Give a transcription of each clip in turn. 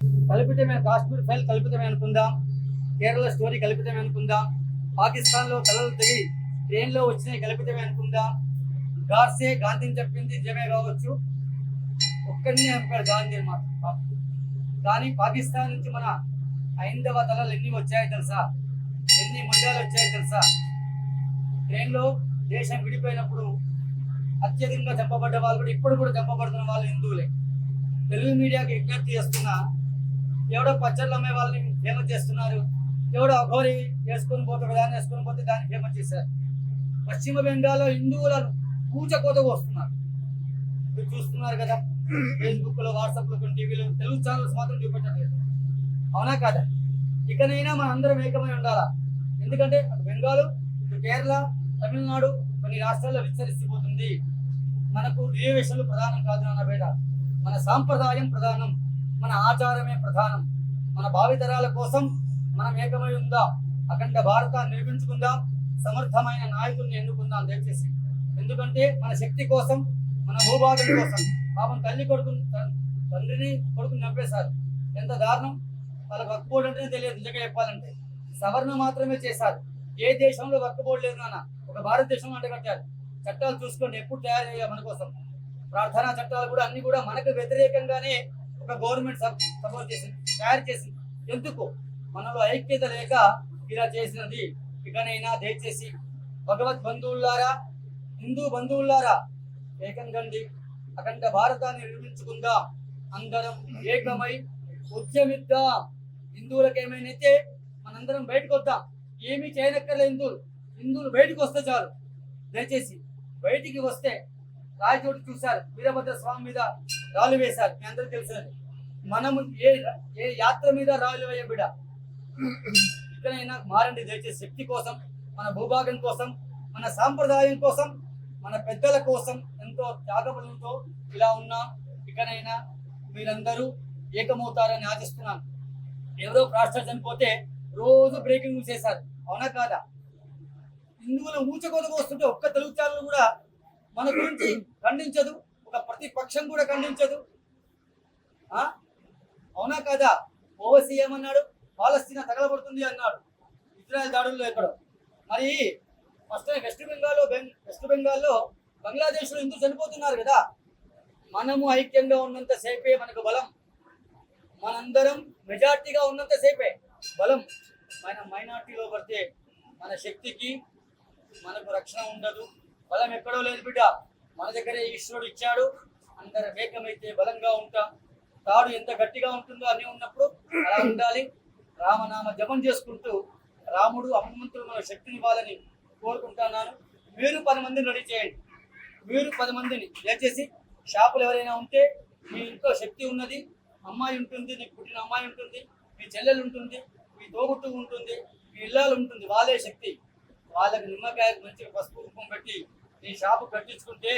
కల్పితమే Kashmir file కల్పితమే అనుకుందాం. Kerala story కల్పితమే అనుకుందాం. పాకిస్తాన్లో తలలు తెగి ట్రైన్లో వచ్చినాయి కల్పితమే అనుకుందాం. గార్సే గాంధీని చెప్పింది నిజమే కావచ్చు. ఒక్కడినే అనుకోడు గాంధీ మాట కానీ పాకిస్తాన్ నుంచి మన ఐందవ తలలు ఎన్ని వచ్చాయో తెలుసా? ఎన్ని ముండాలు వచ్చాయో తెలుసా? ట్రైన్లో దేశం విడిపోయినప్పుడు అత్యధికంగా చంపబడ్డ వాళ్ళు కూడా ఇప్పుడు కూడా చంపబడుతున్న వాళ్ళు హిందువులే. తెలుగు మీడియాకి విజ్ఞప్తి చేస్తున్నా ఎవడో పచ్చళ్ళు అమ్మే వాళ్ళని ఫేమస్ చేస్తున్నారు. ఎవడో అఘోరి వేసుకొని పోతే దాన్ని వేసుకొని పోతే దాన్ని ఫేమస్ చేశారు. పశ్చిమ బెంగాల్లో హిందువులను కూచకోత వస్తున్నారు. మీరు చూస్తున్నారు కదా ఫేస్బుక్లో వాట్సాప్లో కొన్ని టీవీలో తెలుగు ఛానల్స్ మాత్రం చూపెట్టట్లేదు. అవునా కాదా? ఇకనైనా మన అందరం ఏకమై ఉండాలా? ఎందుకంటే అటు బెంగాల్ ఇటు కేరళ తమిళనాడు కొన్ని రాష్ట్రాల్లో విస్తరిస్తుపోతుంది. మనకు రిజర్వేషన్లు ప్రధానం కాదు నాన్న బేట. మన సాంప్రదాయం ప్రధానం. మన ఆచారమే ప్రధానం. మన భావితరాల కోసం మనం ఏకమై ఉందాం. అఖండ భారతాన్ని నిర్మించుకుందాం. సమర్థమైన నాయకుల్ని ఎన్నుకుందాం దయచేసి. ఎందుకంటే మన శక్తి కోసం మన భూభాగం కోసం పాపం తల్లి కొడుకు తండ్రిని కొడుకుని చంపేశారు. ఎంత దారుణం. వాళ్ళ వర్క్ బోర్డు అంటేనే తెలియదు నిజంగా చెప్పాలంటే. సవరణ మాత్రమే చేశారు. ఏ దేశంలో వర్క్ బోర్డు లేదు నాన్న. ఒక భారతదేశంలో అంటగట్టారు చట్టాలు చూసుకోండి ఎప్పుడు తయారు చేయాలి మన కోసం. ప్రార్థనా చట్టాలు కూడా అన్ని కూడా మనకు వ్యతిరేకంగానే ఒక గవర్నమెంట్ సపోర్ట్ చేసింది తయారు చేసింది ఎందుకు? మనలో ఐక్యత లేక ఇలా చేసినది. ఇకనైనా దయచేసి భగవత్ బంధువులారా హిందూ బంధువులారా ఏకం కండి. అఖండ భారతాన్ని నిర్మించుకుందాం. అందరం ఏకమై ఉద్యమిద్దాం. హిందువులకు ఏమైనా అయితే మనందరం బయటకు వద్దాం. ఏమీ చేయనక్కర్లే హిందువులు. హిందువులు బయటకు వస్తే చాలు. దయచేసి బయటికి వస్తే రాయచోటి చూశారు. వీరభద్ర స్వామి మీద రాళ్ళు వేశారు. మీ అందరూ తెలుసు మనము ఏ ఏ యాత్ర మీద రాళ్ళు వేయ బిడ? ఇక్కడైనా మారండి. దయచేసి శక్తి కోసం మన భూభాగం కోసం మన సాంప్రదాయం కోసం మన పెద్దల కోసం ఎంతో త్యాగబలంతో ఇలా ఉన్నా. ఇకనైనా మీరందరూ ఏకమవుతారని ఆశిస్తున్నాను. ఎవరో ప్రాస్టర్ చనిపోతే రోజు బ్రేకింగ్ న్యూస్ చేశారు అవునా కాదా? హిందువులు ఊచకొలకు వస్తుంటే ఒక్క తెలుగు ఛానల్ కూడా మన గురించి ఖండించదు ఒక ప్రతిపక్షం కూడా ఖండించదు. ఆ? అవునా కదా? ఓవసీ ఏమన్నాడు? పాలస్తీనా తగలబడుతుంది అన్నాడు. ఇజ్రాయెల్ దాడుల్లో ఎక్కడో. మరి ఫస్ట్ వెస్ట్ బెంగాల్లో బెంగ్ వెస్ట్ బెంగాల్లో బంగ్లాదేశ్లో హిందూ చనిపోతున్నారు కదా. మనము ఐక్యంగా ఉన్నంత సేపే మనకు బలం. మనందరం మెజార్టీగా ఉన్నంత సేపే బలం. మన మైనార్టీలో పడితే మన శక్తికి మనకు రక్షణ ఉండదు. బలం ఎక్కడో లేదు బిడ్డ. మన దగ్గరే ఈశ్వరుడు ఇచ్చాడు. అందరి వేగమైతే బలంగా ఉంటాం. తాడు ఎంత గట్టిగా ఉంటుందో అని ఉన్నప్పుడు అలా ఉండాలి. రామనామ జపం చేసుకుంటూ రాముడు హనుమంతుడు మన శక్తిని ఇవ్వాలని కోరుకుంటున్నాను. మీరు పది మందిని రెడీ చేయండి. మీరు పది మందిని దయచేసి షాపులు ఎవరైనా ఉంటే మీ ఇంట్లో శక్తి ఉన్నది అమ్మాయి ఉంటుంది నీకు పుట్టిన అమ్మాయి ఉంటుంది మీ చెల్లెలు ఉంటుంది మీ తోగుట్టు ఉంటుంది మీ ఇల్లాలు ఉంటుంది వాళ్ళే శక్తి. వాళ్ళకి నిమ్మకాయ మంచిగా పసుపు రూపం పెట్టి నీ షాపు కట్టించుకుంటే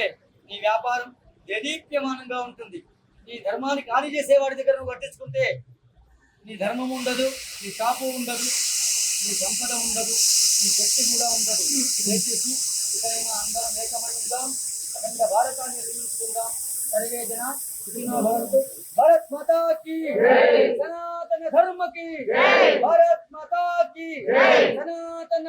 నీ వ్యాపారం దేదీప్యమానంగా ఉంటుంది. నీ ధర్మాన్ని ఖాళీ చేసేవాడి దగ్గర నువ్వు కట్టించుకుంటే నీ ధర్మం ఉండదు నీ షాపు ఉండదు నీ సంపద ఉండదు నీ శక్తి కూడా ఉండదు. దయచేసి ఇక్కడైనా అందరం ఏకమై ఉందాం. అక్కడ భారతాన్ని నిర్మించుకుందాం. సరిగే జన భారత్ మాతా సనాతన ధర్మకి భారత్ మాతా సనా